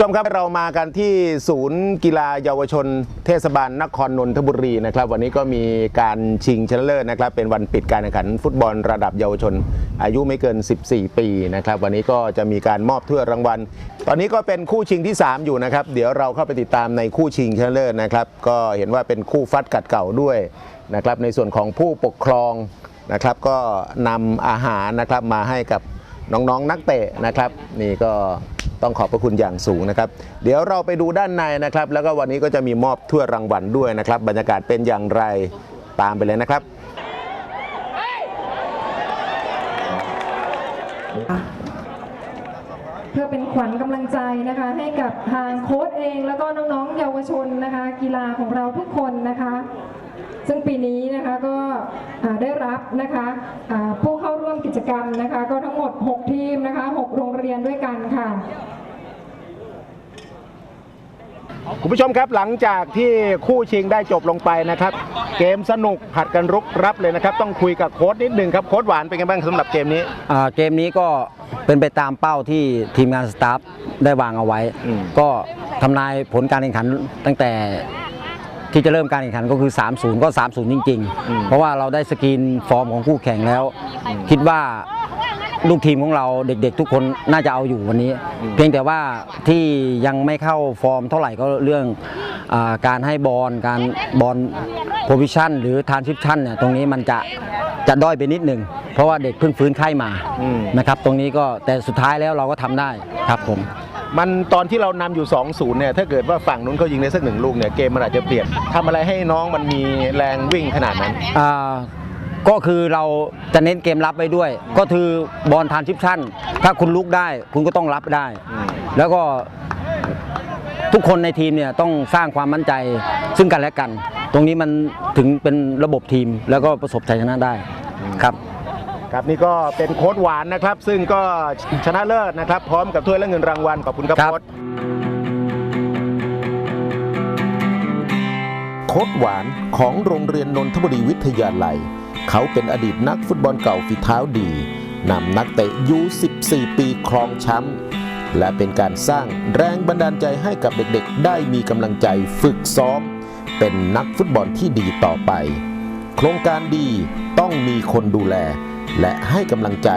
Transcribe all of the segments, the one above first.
ผู้ชมครับเรามากันที่ศูนย์กีฬาเยาวชน เทศบาลนครนนทบุรีนะครับ วันนี้ก็มีการชิงชนะเลิศนะครับ เป็นวันปิดการแข่งขันฟุตบอลระดับเยาวชน อายุไม่เกิน 14 ปีนะครับ วันนี้ก็จะมีการมอบถ้วยรางวัล ตอนนี้ก็เป็นคู่ชิงที่ 3 อยู่นะครับ เดี๋ยวเราเข้าไปติดตามในคู่ชิงชนะเลิศนะครับ ก็เห็นว่าเป็นคู่ฟัดกัดเก่าด้วยนะครับ ในส่วนของผู้ปกครองนะครับ ก็นำอาหารนะครับมาให้กับ น้องๆ นักเตะนะครับนี่ก็ต้องขอบพระคุณอย่างสูงนะครับ เดี๋ยวเราไปดูด้านในนะครับ แล้วก็วันนี้ก็จะมีมอบถ้วยรางวัลด้วยนะครับ บรรยากาศเป็นอย่างไรตามไปเลยนะครับ เพื่อเป็นขวัญกำลังใจนะคะ ให้กับทางโค้ชเองแล้วก็น้องๆ เยาวชนนะคะ กีฬาของเราทุกคนนะคะ ซึ่งปีนี้นะคะก็อ่าได้รับนะคะอ่าผู้เข้าร่วมกิจกรรมนะคะ ก็ทั้งหมด 6 ทีมนะคะ6โรงเรียนด้วยกันค่ะคุณผู้ชมครับหลังจากที่คู่ชิงได้จบลงไปนะครับ เกมสนุกผัดกันรุกรับเลยนะครับ ต้องคุยกับโค้ดนิดหนึ่งครับโค้ดหวานเป็นไงบ้างสำหรับเกมนี้อ่าเกมนี้ก็เป็นไปตามเป้าที่ทีมงานสตาฟได้วางเอาไว้อืมก็ทำนายผลการแข่งขันตั้งแต่ ที่จะเริ่มการแข่งขันก็คือ 3-0 ก็ 3-0 จริง ๆ เพราะว่าเราได้สกรีนฟอร์มของคู่แข่งแล้ว คิดว่าลูกทีมของเราเด็กๆ ทุกคนน่าจะเอาอยู่วันนี้ เพียงแต่ว่าที่ยังไม่เข้าฟอร์มเท่าไหร่ก็เรื่องอาการให้บอลการบอลโพซิชันหรือทานชิปชั่นเนี่ยตรงนี้มันจะจะด้อยไปนิดหนึ่งเพราะว่าเด็กเพิ่งฟื้นไข้มาอืมนะครับ ตรงนี้ก็แต่สุดท้ายแล้วเราก็ทำได้ครับผม มันตอนที่เรานำอยู่ 2-0 เนี่ยถ้าเกิดว่าฝั่งนู้นเขายิงได้สักหนึ่งลูกเนี่ยเกมมันอาจจะเปลี่ยนทำอะไรให้น้องมันมีแรงวิ่งขนาดนั้นอ่าก็คือเราจะเน้นเกมรับไว้ด้วย ก็คือบอลทานชิปชั่น ถ้าคุณลุกได้ คุณก็ต้องรับได้อืมแล้วก็ทุกคนในทีมเนี่ยต้องสร้างความมั่นใจซึ่งกันและกัน ตรงนี้มันถึงเป็นระบบทีมแล้วก็ประสบชัยชนะได้ครับ ครับนี่ก็เป็นโค้ดหวานนะครับ ซึ่งก็ชนะเลิศนะครับ พร้อมกับถ้วยและเงินรางวัลขอบคุณครับครับโค้ดโค้ดหวานของโรงเรียนนนทบุรีวิทยาลัย เขาเป็นอดีตนักฟุตบอลเก่าฝีเท้าดีนำนักเตะยู14 ปีครองแชมป์และเป็นการสร้างแรงบันดาลใจให้กับเด็กๆ ได้มีกำลังใจฝึกซ้อม เป็นนักฟุตบอลที่ดีต่อไป โครงการดีต้องมีคนดูแล และให้กำลังใจ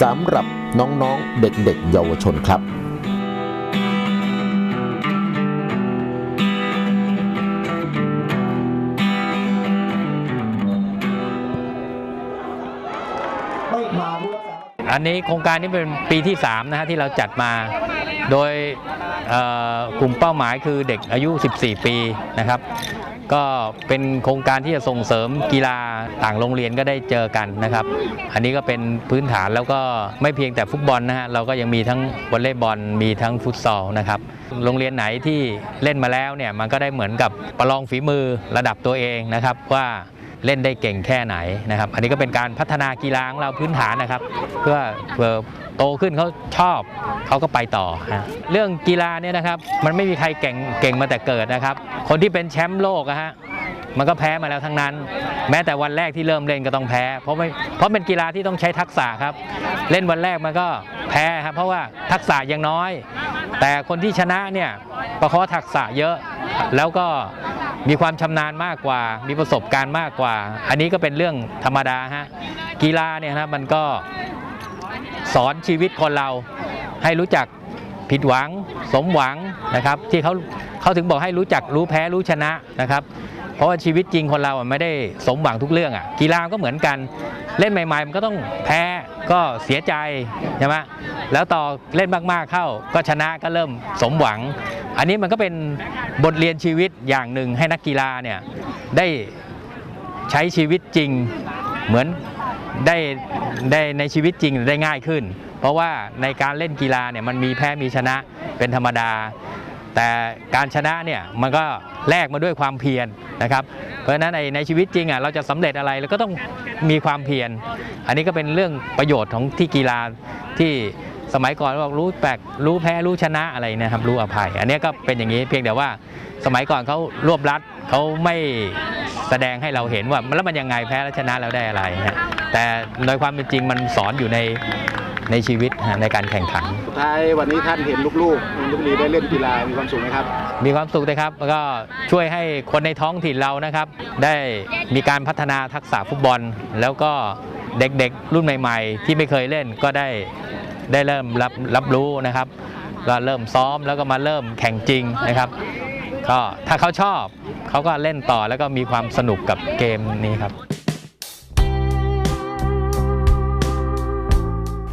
สำหรับน้องๆเด็กๆ เยาวชนครับอันนี้โครงการนี้เป็นปีที่3นะฮะที่เราจัดมา โดยกลุ่มเป้าหมายคือเด็กอายุ 14 ปีนะครับ ก็เป็นโครงการที่จะส่งเสริมกีฬาต่างโรงเรียนก็ได้เจอกันนะครับ อันนี้ก็เป็นพื้นฐานแล้วก็ไม่เพียงแต่ฟุตบอลนะฮะเราก็ยังมีทั้งวอลเลย์บอลมีทั้งฟุตซอลนะครับโรงเรียนไหนที่เล่นมาแล้วเนี่ยมันก็ได้เหมือนกับประลองฝีมือระดับตัวเองนะครับว่า เล่นได้เก่งแค่ไหนนะครับ อันนี้ก็เป็นการพัฒนากีฬาของเราพื้นฐานนะครับ เพื่อเพื่อโตขึ้นเขาชอบเขาก็ไปต่อฮะเรื่องกีฬาเนี่ยนะครับ มันไม่มีใครเก่งเก่งมาแต่เกิดนะครับ คนที่เป็นแชมป์โลกอะฮะมันก็แพ้มาแล้วทั้งนั้น แม้แต่วันแรกที่เริ่มเล่นก็ต้องแพ้ เพราะไม่เพราะเป็นกีฬาที่ต้องใช้ทักษะครับ เล่นวันแรกมันก็แพ้ครับเพราะว่าทักษะยังน้อย แต่คนที่ชนะเนี่ยประคาะทักษะเยอะแล้วก็ มีความชำนาญมากกว่า มีประสบการณ์มากกว่า อันนี้ก็เป็นเรื่องธรรมดาฮะกีฬาเนี่ยนะมันก็สอนชีวิตคนเราให้รู้จักผิดหวังสมหวังนะครับ ที่เขาเขาถึงบอกให้รู้จักรู้แพ้รู้ชนะนะครับ เพราะว่าชีวิตจริงคนเราไม่ได้สมหวังทุกเรื่องอะกีฬาก็เหมือนกัน เล่นใหม่ๆมันก็ต้องแพ้ ก็เสียใจใช่ไหมแล้วต่อเล่นมากๆเข้า ก็ชนะก็เริ่มสมหวัง อันนี้มันก็เป็นบทเรียนชีวิตอย่างหนึ่งให้นักกีฬาเนี่ยได้ใช้ชีวิตจริงเหมือนได้ได้ในชีวิตจริงได้ง่ายขึ้น เพราะว่าในการเล่นกีฬาเนี่ยมันมีแพ้มีชนะเป็นธรรมดา แต่การชนะเนี่ยมันก็แลกมาด้วยความเพียรนะครับ เพราะฉะนั้นในในชีวิตจริงอะเราจะสำเร็จอะไรเราก็ต้องมีความเพียร อันนี้ก็เป็นเรื่องประโยชน์ของที่กีฬาที่สมัยก่อนบอกรู้แปลกรู้แพ้รู้ชนะอะไรนะครับรู้อภัย อันนี้ก็เป็นอย่างนี้เพียงแต่ว่าสมัยก่อนเขารวบรัดเขาไม่แสดงให้เราเห็นว่าแล้วมันยังไงแพ้และชนะแล้วได้อะไรฮะแต่โดยความเป็นจริงมันสอนอยู่ใน ในชีวิตฮะในการแข่งขัน สุดท้ายวันนี้ท่านเห็นลูกๆนนทบุรีได้เล่นกีฬามีความสุขไหมครับ มีความสุขนะครับแล้วก็ช่วยให้คนในท้องถิ่นเรานะครับ ได้มีการพัฒนาทักษะฟุตบอล แล้วก็เด็กๆ รุ่นใหม่ ๆ ที่ไม่เคยเล่นก็ได้ได้เริ่มรับรับรู้นะครับก็เริ่มซ้อมแล้วก็มาเริ่มแข่งจริงนะครับก็ถ้าเขาชอบเขาก็เล่นต่อแล้วก็มีความสนุกกับเกมนี้ครับ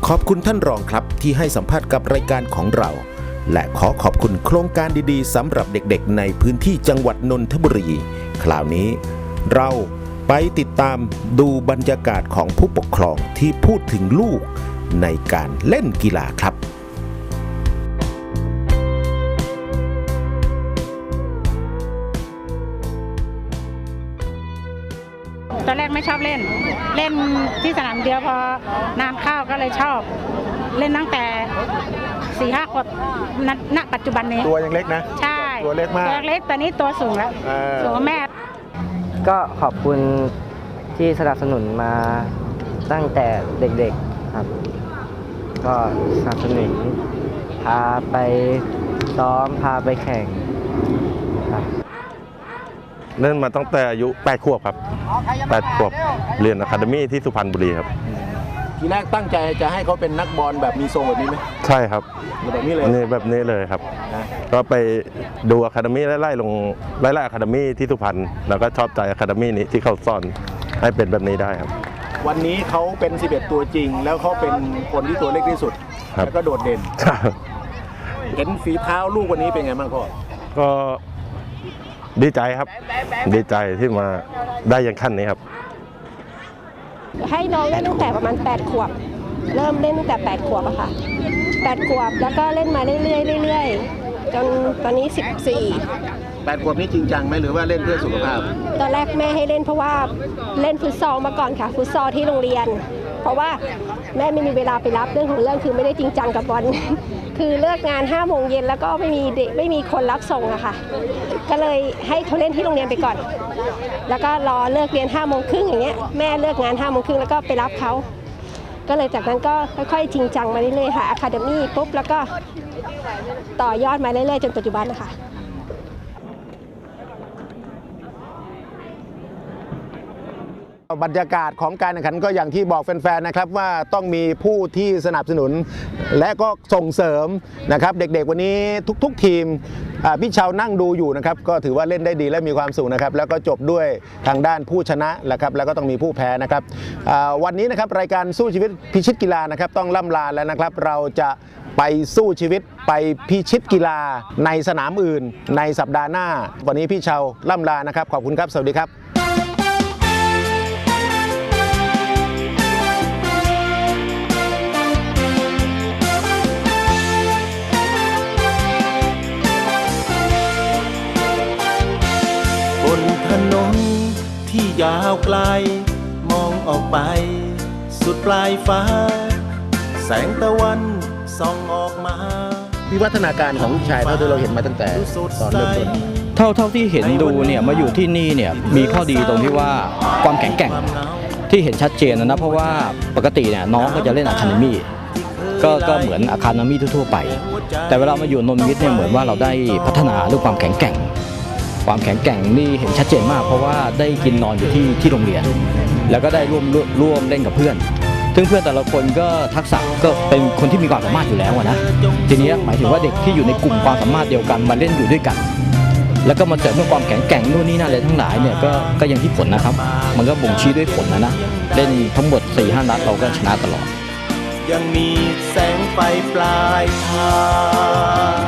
ขอบคุณท่านรองครับที่ให้สัมภาษณ์กับรายการของเรา และขอขอบคุณโครงการดีๆสำหรับเด็กๆ ในพื้นที่จังหวัดนนทบุรี คราวนี้ เราไปติดตามดูบรรยากาศของผู้ปกครองที่พูดถึงลูกในการเล่นกีฬาครับตอนแรกไม่ชอบเล่น เล่นที่สนามเดียวพอนานเข้า ก็เลยชอบ เล่นตั้งแต่สี่ห้าขวบณณปัจจุบันนี้ ตัวยังเล็กนะ ใช่ตัวเล็กมากตัวเล็กตอนนี้ตัวสูงแล้วเออ สูงกว่าแม่ ก็ขอบคุณที่สนับสนุนมาตั้งแต่เด็กๆครับ ก็สนับสนุนพาไปซ้อมพาไปแข่งครับ เล่นมาตั้งแต่อายุ 8 ขวบครับ 8 ขวบ เรียนอะคาเดมี่ที่สุพรรณบุรีครับ ทีแรกตั้งใจจะให้เขาเป็นนักบอลแบบมีทรงแบบนี้ไหมใช่ครับแบบนี้เลยนี่แบบนี้เลยครับนะก็ไปดูอะคาเดมี่ไล่ๆลงไล่ๆอะคาเดมี่ที่สุพรรณแล้วก็ชอบใจอะคาเดมี่นี้ที่เขาสอนให้เป็นแบบนี้ได้ครับ วันนี้เขาเป็น 11 ตัวจริง แล้วเขาเป็นคนที่ตัวเล็กที่สุดครับแล้วก็โดดเด่นเห็นฝีเท้าลูกวันนี้เป็นไงบ้างพ่อก็ดีใจครับ ดีใจที่มาได้อยังขั้นนี้ครับ ให้น้องเล่นตั้งแต่ประมาณ 8 ขวบ เริ่มเล่นตั้งแต่ 8 ขวบอะค่ะ 8 ขวบแล้วก็เล่นมาเรื่อยๆเรื่อยๆจนตอนนี้ 14แปดขวบนี่จริงจังไหมหรือว่าเล่นเพื่อสุขภาพ ตอนแรกแม่ให้เล่นเพราะว่าเล่นฟุตซอลมาก่อนค่ะ ฟุตซอลที่โรงเรียน เพราะว่าแม่ไม่มีเวลาไปรับเรื่องของเรื่องคือไม่ได้จริงจังกับบอล คือเลิกงาน5้าโมงเย็นแล้วก็ไม่มีเด็กไม่มีคนรับส่งอะค่ะ ก็เลยให้เขาเล่นที่โรงเรียนไปก่อน แล้วก็รอเลิกเรียน5้าโมงครึ่งอย่างเงี้ยแม่เลิกงาน5้าโมงครึ่งแล้วก็ไปรับเขาก็เลยจากนั้นก็ค่อยๆจริงจังมาเรื่อยๆค่ะอะคาเดมี่ปุ๊บแล้วก็ต่อยอดมาเรื่อยๆจนปัจจุบันนะคะ บรรยากาศของการแข่งขันก็อย่างที่บอกแฟนๆนะครับว่าต้องมีผู้ที่สนับสนุน และก็ส่งเสริมนะครับเด็กๆวันนี้ทุก ๆ ทีมพี่เชาวนั่งดูอยู่นะครับก็ถือว่าเล่นได้ดีและมีความสุขนะครับแล้วก็จบด้วยทางด้านผู้ชนะนะครับแล้วก็ต้องมีผู้แพ้นะครับวันนี้นะครับรายการสู้ชีวิตพิชิตกีฬานะครับต้องล่ำลาแล้วนะครับเราจะไปสู้ชีวิตไปพิชิตกีฬาในสนามอื่น ในสัปดาห์หน้า วันนี้พี่เชาวล่ำลานะครับ ขอบคุณครับ สวัสดีครับ ยาวไกล มองออกไป สุดปลายฟ้า แสงตะวันส่องออกมาวิวัฒนาการของลูกชายเท่าที่เราเห็นมาตั้งแต่ตอนเริ่มต้นเท่าเท่าที่เห็นดูเนี่ยมาอยู่ที่นี่เนี่ยมีข้อดีตรงที่ว่าความแข็งแกร่งที่เห็นชัดเจนนะนะเพราะว่าปกติเนี่ยน้องก็จะเล่นอะคาเดมี่ก็ก็เหมือนอะคาเดมี่ทั่วๆไป แต่เวลามาอยู่นนท์วิทย์เนี่ยเหมือนว่าเราได้พัฒนาเรื่องความแข็งแกร่ง ความแข็งแกร่งนี่เห็นชัดเจนมาก เพราะว่าได้กินนอนอยู่ที่ที่โรงเรียน แล้วก็ได้ร่วมร่วมเล่นกับเพื่อนซึ่งเพื่อนแต่ละคนก็ทักษะก็เป็นคนที่มีความสามารถอยู่แล้วนะทีนี้หมายถึงว่าเด็กที่อยู่ในกลุ่มความสามารถเดียวกันมาเล่นอยู่ด้วยกัน แล้วก็มาเสริมเรื่องความแข็งแกร่งนู่นนี่นั่นอะไรทั้งหลายเนี่ยก็ก็ยังที่ผลนะครับ มันก็บ่งชี้ด้วยผลนะนะเล่นทั้งหมด4ี่ห้านัดเราก็ชนะตลอด ยังมีแสงไฟปลายทาง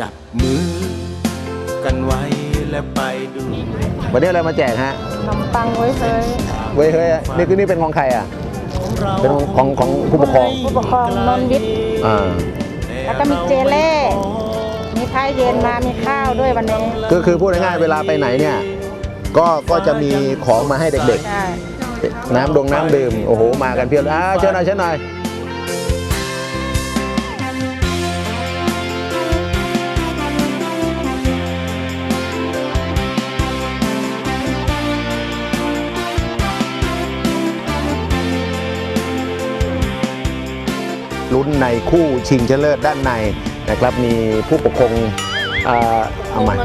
จับมือ ไว้และไปดูวันนี้อะไรมาแจกฮะขนมปังไว้เคยเว้ยเฮ้ยนี่คือนี่เป็นของใครอะ เป็นของของของผู้ปกครองผู้ปกครองนนท์วิทย์อ่าแล้วก็มีเจเล่ มีข้าวเย็นมามีข้าวด้วยวันนี้ก็คือพูดง่ายๆเวลาไปไหนเนี่ย ก็ก็จะมีของมาให้เด็กใช่ ๆ น้ำดงน้ำดื่ม โอ้โห มากันเพียบเลยอ้าวเชิญหน่อยเชิญหน่อย ลุ้นในคู่ชิงชนะเลิศด้านในนะครับมีผู้ปกครองเอ่อเอาใหม่